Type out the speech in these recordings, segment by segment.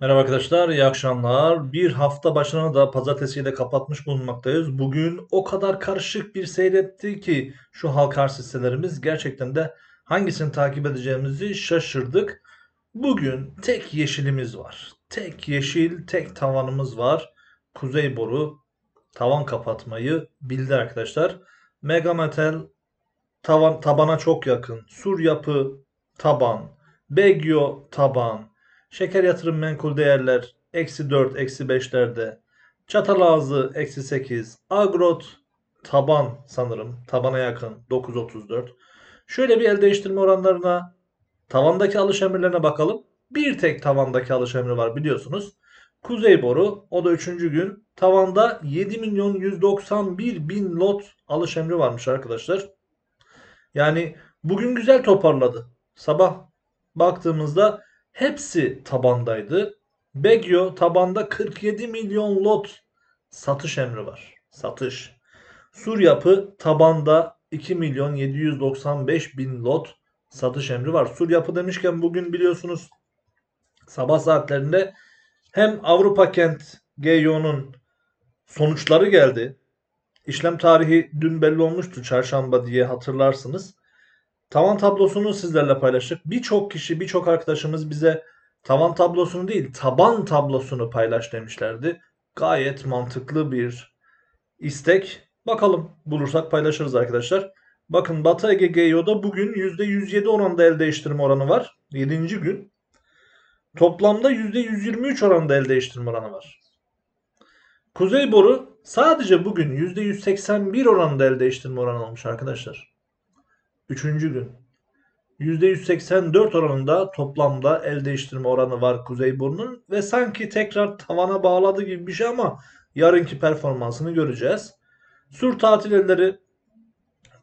Merhaba arkadaşlar, iyi akşamlar. Bir hafta başını da pazartesiyle kapatmış bulunmaktayız. Bugün o kadar karışık bir seyretti ki şu halka arz hisselerimiz gerçekten de hangisini takip edeceğimizi şaşırdık. Bugün tek yeşilimiz var. Tek yeşil, tek tavanımız var. Kuzey boru tavan kapatmayı bildi arkadaşlar. Mega Metal tavan tabana çok yakın. Sur yapı taban. Begyo taban. Şeker yatırım menkul değerler eksi 4 eksi 5'lerde. Çatalazı eksi 8. Agrot taban sanırım. Tabana yakın 9.34. Şöyle bir el değiştirme oranlarına tavandaki alış emirlerine bakalım. Bir tek tavandaki alış emri var biliyorsunuz. Kuzey boru o da 3. gün. Tavanda 7 milyon 191 bin lot alış emri varmış arkadaşlar. Yani bugün güzel toparladı. Sabah baktığımızda hepsi tabandaydı. Begyo tabanda 47 milyon lot satış emri var. Satış. Sur yapı tabanda 2 milyon 795 bin lot satış emri var. Sur yapı demişken bugün biliyorsunuz sabah saatlerinde hem Avrupa Kent GYO'nun sonuçları geldi. İşlem tarihi dün belli olmuştu çarşamba diye hatırlarsınız. Tavan tablosunu sizlerle paylaştık. Birçok kişi, birçok arkadaşımız bize tavan tablosunu değil, taban tablosunu paylaş demişlerdi. Gayet mantıklı bir istek. Bakalım bulursak paylaşırız arkadaşlar. Bakın Batı Ege GEO'da bugün %107 oranında el değiştirme oranı var. 7. gün. Toplamda %123 oranında el değiştirme oranı var. Kuzey boru sadece bugün %181 oranında el değiştirme oranı olmuş arkadaşlar. Üçüncü gün. %184 oranında toplamda el değiştirme oranı var Kuzey Boru'nun ve sanki tekrar tavana bağladı gibi bir şey ama yarınki performansını göreceğiz. Sur tatil elleri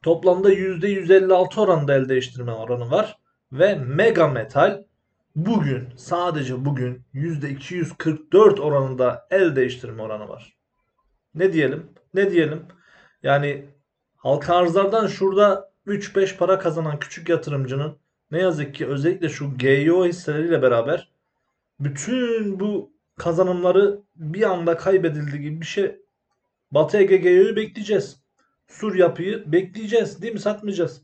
toplamda %156 oranında el değiştirme oranı var ve Mega Metal bugün sadece bugün %244 oranında el değiştirme oranı var. Ne diyelim? Ne diyelim? Yani halka arzlardan şurada 3-5 para kazanan küçük yatırımcının ne yazık ki özellikle şu GEO hisseleriyle beraber bütün bu kazanımları bir anda kaybedildi gibi bir şey. Batı Ege GEO'yu bekleyeceğiz. Sur yapıyı bekleyeceğiz değil mi? Satmayacağız.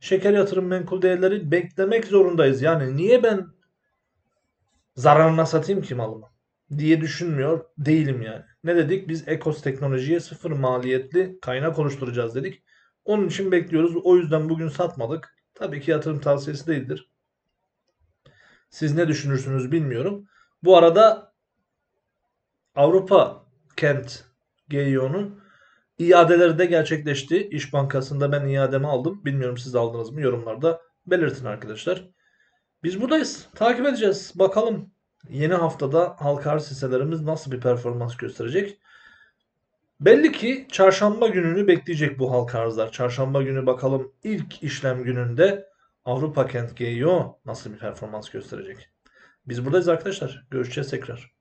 Şeker yatırım menkul değerleri beklemek zorundayız. Yani niye ben zararına satayım ki malımı diye düşünmüyor değilim yani. Ne dedik? Biz Ekos teknolojiye sıfır maliyetli kaynak oluşturacağız dedik. Onun için bekliyoruz. O yüzden bugün satmadık. Tabii ki yatırım tavsiyesi değildir. Siz ne düşünürsünüz bilmiyorum. Bu arada Avrupa Kent GEO'nun iadeleri de gerçekleşti. İş Bankası'nda ben iademi aldım. Bilmiyorum siz aldınız mı? Yorumlarda belirtin arkadaşlar. Biz buradayız. Takip edeceğiz. Bakalım yeni haftada halka arz hisselerimiz nasıl bir performans gösterecek. Belli ki çarşamba gününü bekleyecek bu halka arzlar. Çarşamba günü bakalım ilk işlem gününde Avrupa Kent GEO nasıl bir performans gösterecek. Biz buradayız arkadaşlar. Görüşeceğiz tekrar.